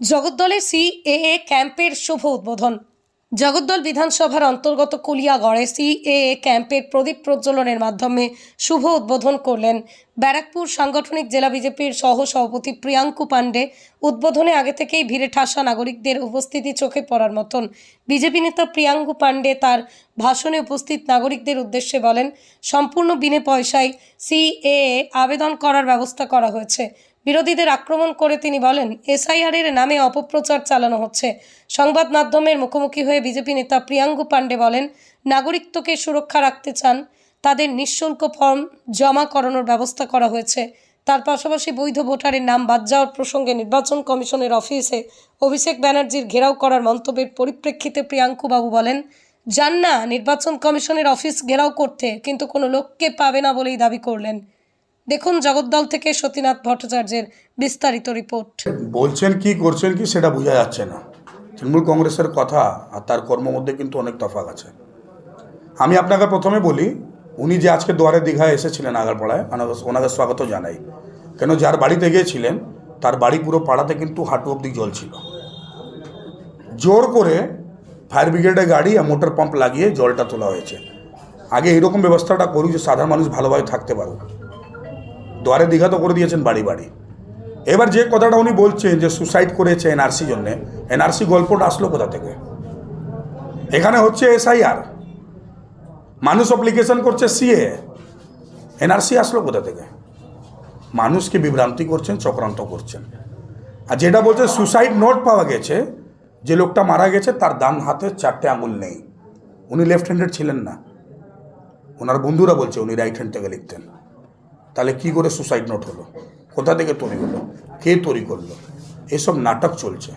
জগদ্দলের CAA ক্যাম্পের শুভ উদ্বোধন। জগদ্দল বিধানসভার অন্তর্গত কুলিয়াগড়ে সিএএ ক্যাম্পের প্রদীপ প্রজ্বলনের মাধ্যমে শুভ উদ্বোধন করলেন ব্যারাকপুর সাংগঠনিক জেলা বিজেপির সহ সভাপতি প্রিয়াঙ্কু পাণ্ডে। উদ্বোধনে আগে থেকেই ভিড়ে ঠাসা নাগরিকদের উপস্থিতি চোখে পড়ার মতন। বিজেপি নেতা প্রিয়াঙ্কু পাণ্ডে তার ভাষণে উপস্থিত নাগরিকদের উদ্দেশ্যে বলেন, সম্পূর্ণ বিনে পয়সায় সিএএ আবেদন করার ব্যবস্থা করা হয়েছে। বিরোধীদের আক্রমণ করে তিনি বলেন এসআইআর এর নামে অপপ্রচার চালানো হচ্ছে। সংবাদ মাধ্যমের মুখোমুখি হয়ে বিজেপি নেতা প্রিয়াঙ্গু পাণ্ডে বলেন, নাগরিকত্বকে সুরক্ষা রাখতে চান, তাদের নিঃশুল্ক ফর্ম জমা করানোর ব্যবস্থা করা হয়েছে। তার পাশাপাশি বৈধ ভোটারের নাম বাদ যাওয়ার প্রসঙ্গে নির্বাচন কমিশনের অফিসে অভিষেক ব্যানার্জির ঘেরাও করার মন্তব্যের পরিপ্রেক্ষিতে প্রিয়াঙ্কু বাবু বলেন, যান না, নির্বাচন কমিশনের অফিস ঘেরাও করতে, কিন্তু কোনো লোককে পাবে না বলেই দাবি করলেন। দেখুন জগদ্দল থেকে সতীনাথ ভট্টাচার্যের বিস্তারিত রিপোর্ট। বলছেন কি, করছেন কি, সেটা বোঝা যাচ্ছে না। তৃণমূল কংগ্রেসের কথা আর তার কর্ম মধ্যে কিন্তু অনেক তফাৎ আছে। আমি আপনাকে প্রথমে বলি, উনি যে আজকে দুয়ারে দীঘায় এসেছিলেন আগারপাড়ায় ওনাকে স্বাগত জানাই। কেন, যার বাড়িতে গিয়েছিলেন, তার বাড়ি পুরো পাড়াতে কিন্তু হাঁটু অব্দি জল ছিল। জোর করে ফায়ার ব্রিগেডের গাড়ি আর মোটর পাম্প লাগিয়ে জলটা তোলা হয়েছে। আগে এরকম ব্যবস্থাটা করুক যে সাধারণ মানুষ ভালোভাবে থাকতে পারুক। দুয়ারে দীঘা তো করে দিয়েছেন বাড়ি বাড়ি। এবার যে কথাটা উনি বলছেন যে সুসাইড করেছে এনআরসি জন্যে এনআরসি গল্পটা আসলো কোথা থেকে? এখানে হচ্ছে এসআইআর মানুষ অ্যাপ্লিকেশন করছে সিএ এনআরসি আসলো কোথা থেকে? মানুষকে বিভ্রান্তি করছেন, চক্রান্ত করছেন? আর যেটা বলছে সুসাইড নোট পাওয়া গেছে, যে লোকটা মারা গেছে, তার ডান হাতে চারটে আঙুল নেই। উনি লেফট হ্যান্ডেড ছিলেন না। ওনার বন্ধুরা বলছে, উনি রাইট হ্যান্ড থেকে লিখতেন। তাহলে কি করে সুসাইড নোট হলো? কোথা থেকে তৈরি হলো? কে তৈরি করল? এসব নাটক চলছে।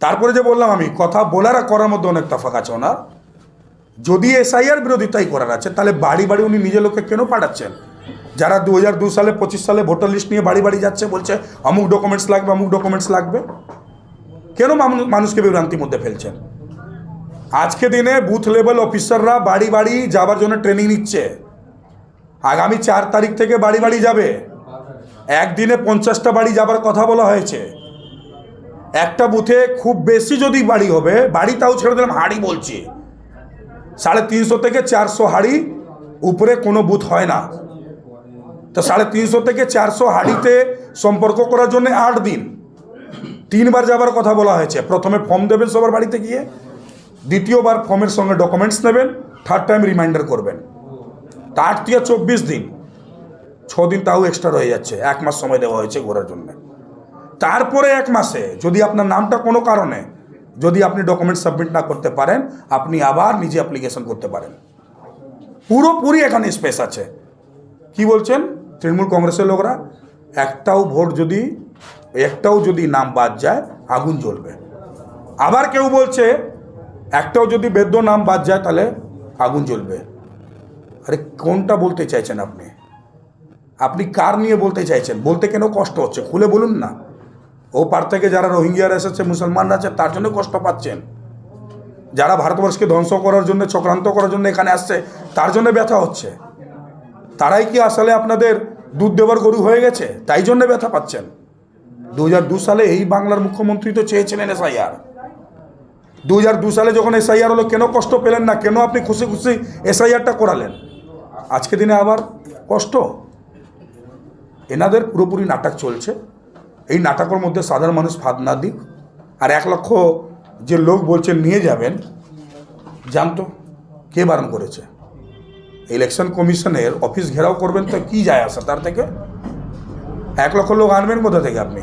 তারপরে যে বললাম আমি, কথা বলার আর করার মধ্যে অনেক তফাক আছে ওনার। যদি এসআইআর বিরোধিতাই করার আছে, তাহলে বাড়ি বাড়ি উনি নিজের লোককে কেন পাঠাচ্ছেন? যারা দু হাজার দু সালে, পঁচিশ সালে ভোটার লিস্ট নিয়ে বাড়ি বাড়ি যাচ্ছে, বলছে অমুক ডকুমেন্টস লাগবে, অমুক ডকুমেন্টস লাগবে। কেন মানুষকে বিভ্রান্তির মধ্যে ফেলছেন? আজকে দিনে বুথ লেভেল অফিসাররা বাড়ি বাড়ি যাবার জন্য ট্রেনিং নিচ্ছে। আগামী চার তারিখ থেকে বাড়ি বাড়ি যাবে। একদিনে পঞ্চাশটা বাড়ি যাবার কথা বলা হয়েছে। একটা বুথে খুব বেশি যদি বাড়ি হবে, বাড়ি তাও ছেড়ে দিলাম, হাড়ি বলছি। সাড়ে তিনশো থেকে চারশো হাড়ি উপরে কোনো বুথ হয় না। তো সাড়ে তিনশো থেকে চারশো হাড়িতে সম্পর্ক করার জন্য আট দিন। তিনবার যাবার কথা বলা হয়েছে। প্রথমে ফর্ম দেবেন সবার বাড়িতে গিয়ে, দ্বিতীয়বার ফর্মের সঙ্গে ডকুমেন্টস নেবেন থার্ড টাইম রিমাইন্ডার করবেন। তা আট থেকে চব্বিশ দিন দিন তাও এক্সট্রা রয়ে যাচ্ছে, এক মাস সময় দেওয়া হয়েছে ঘোরার জন্য। তারপরে এক মাসে যদি আপনার নামটা কোনো কারণে যদি আপনি ডকুমেন্ট সাবমিট না করতে পারেন, আপনি আবার নিজে অ্যাপ্লিকেশন করতে পারেন। পুরোপুরি এখানে স্পেস আছে। কি বলছেন? তৃণমূল কংগ্রেসের লোকরা, একটাও ভোট যদি, একটাও যদি নাম বাদ যায়, আগুন জ্বলবে। আবার কেউ বলছে, একটাও যদি বেদ্য নাম বাদ যায়, তাহলে আগুন জ্বলবে। আরে কোনটা বলতে চাইছেন আপনি? আপনি কার নিয়ে বলতে চাইছেন? বলতে কেন কষ্ট হচ্ছে? খুলে বলুন না। ও পার থেকে যারা রোহিঙ্গিয়ার এসেছে, মুসলমানরা আছে, তার জন্য কষ্ট পাচ্ছেন। যারা ভারতবর্ষকে ধ্বংস করার জন্য, চক্রান্ত করার জন্য এখানে আসছে, তার জন্য ব্যথা হচ্ছে। তারাই কি আসলে আপনাদের দুধ দেওয়ার গরু হয়ে গেছে? তাই জন্য ব্যথা পাচ্ছেন। দু দু সালে এই বাংলার মুখ্যমন্ত্রী তো চেয়েছিলেন এসআইআর। দু দু সালে যখন এসআইআর হলো, কেন কষ্ট পেলেন না? কেন আপনি খুশি খুশি এসআইআরটা করালেন? আজকে দিনে আবার কষ্ট? এনাদের পুরোপুরি নাটক চলছে। এই নাটকের মধ্যে সাধারণ মানুষ ফাঁদ না দিক। আর এক লক্ষ যে লোক বলছেন নিয়ে যাবেন, জানতো কে বারণ করেছে। ইলেকশন কমিশনের অফিস ঘেরাও করবেন তো কি যায় আসা তার থেকে? এক লক্ষ লোক আনবেন কোথা থেকে আপনি?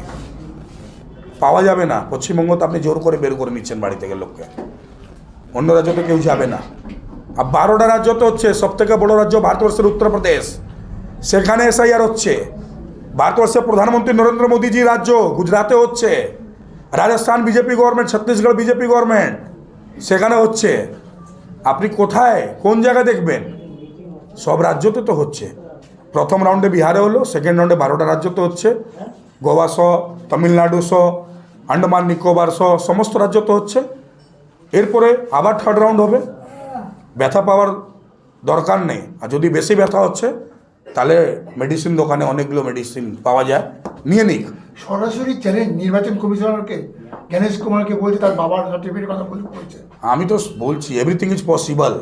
পাওয়া যাবে না। পশ্চিমবঙ্গ তো আপনি জোর করে বের করে নিচ্ছেন বাড়ি থেকে লোককে। অন্য রাজ্য তো কেউ যাবে না। বারোটা রাজ্য তো হচ্ছে সব থেকে বড় রাজ্য ভারতবর্ষের উত্তরপ্রদেশ। সেখানে এসআইআর হচ্ছে। ভারতবর্ষের প্রধানমন্ত্রী নরেন্দ্র মোদীজি রাজ্য গুজরাটে হচ্ছে। Rajasthan BJP government Chhattisgarh BJP government সেখানে হচ্ছে। আপনি কোথায়, কোন জায়গায় দেখবেন? সব রাজ্যতে তো হচ্ছে। প্রথম রাউন্ডে বিহারে হলো সেকেন্ড রাউন্ডে বারোটা রাজ্য তো হচ্ছে। গোয়া সহ তামিলনাড়ু সহ আন্ডামান নিকোবর সহ সমস্ত রাজ্য তো হচ্ছে। এরপরে আবার থার্ড রাউন্ড হবে। ব্যথা পাওয়ার দরকার নেই। আর যদি বেশি ব্যথা হচ্ছে তাহলে মেডিসিন দোকানে অনেকগুলো মেডিসিন পাওয়া যায়। নিয়ে নিক। সরাসরি চ্যালেঞ্জ নির্বাচন কমিশনারকে গণেশ কুমারকে বলছে তার বাবার সার্টিফিকেটের কথা বল- বলছে। আমি তো বলছি এভরিথিং ইজ পসিবল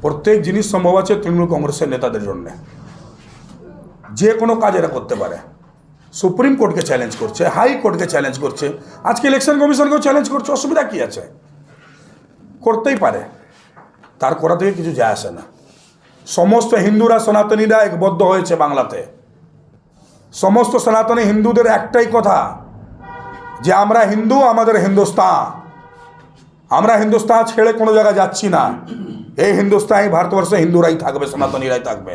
প্রত্যেক জিনিস সম্ভব আছে তৃণমূল কংগ্রেসের নেতাদের জন্য। যে কোনো কাজ এরা করতে পারে। সুপ্রিম কোর্টকে চ্যালেঞ্জ করছে হাই কোর্টকে চ্যালেঞ্জ করছে। আজকে ইলেকশন কমিশনকেও চ্যালেঞ্জ করছে অসুবিধা কী আছে? করতেই পারে। তার করা থেকে কিছু যায় আসে না। সমস্ত হিন্দুরা সনাতনীরা একবদ্ধ হয়েছে বাংলাতে। সমস্ত সনাতনী হিন্দুদের একটাই কথা, যে আমরা হিন্দু, আমাদের হিন্দুস্তান। আমরা হিন্দুস্তান ছেড়ে কোনো জায়গায় যাচ্ছি না। এই হিন্দুস্তান ভারতবর্ষে হিন্দুরাই থাকবে, সনাতনীরাই থাকবে।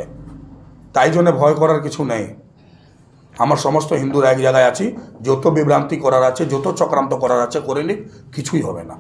তাই জন্য ভয় করার কিছু নেই। আমার সমস্ত হিন্দুরা এক জায়গায় আছি, যত বিভ্রান্তি করার আছে, যত চক্রান্ত করার আছে, করে নিক, কিছুই হবে না।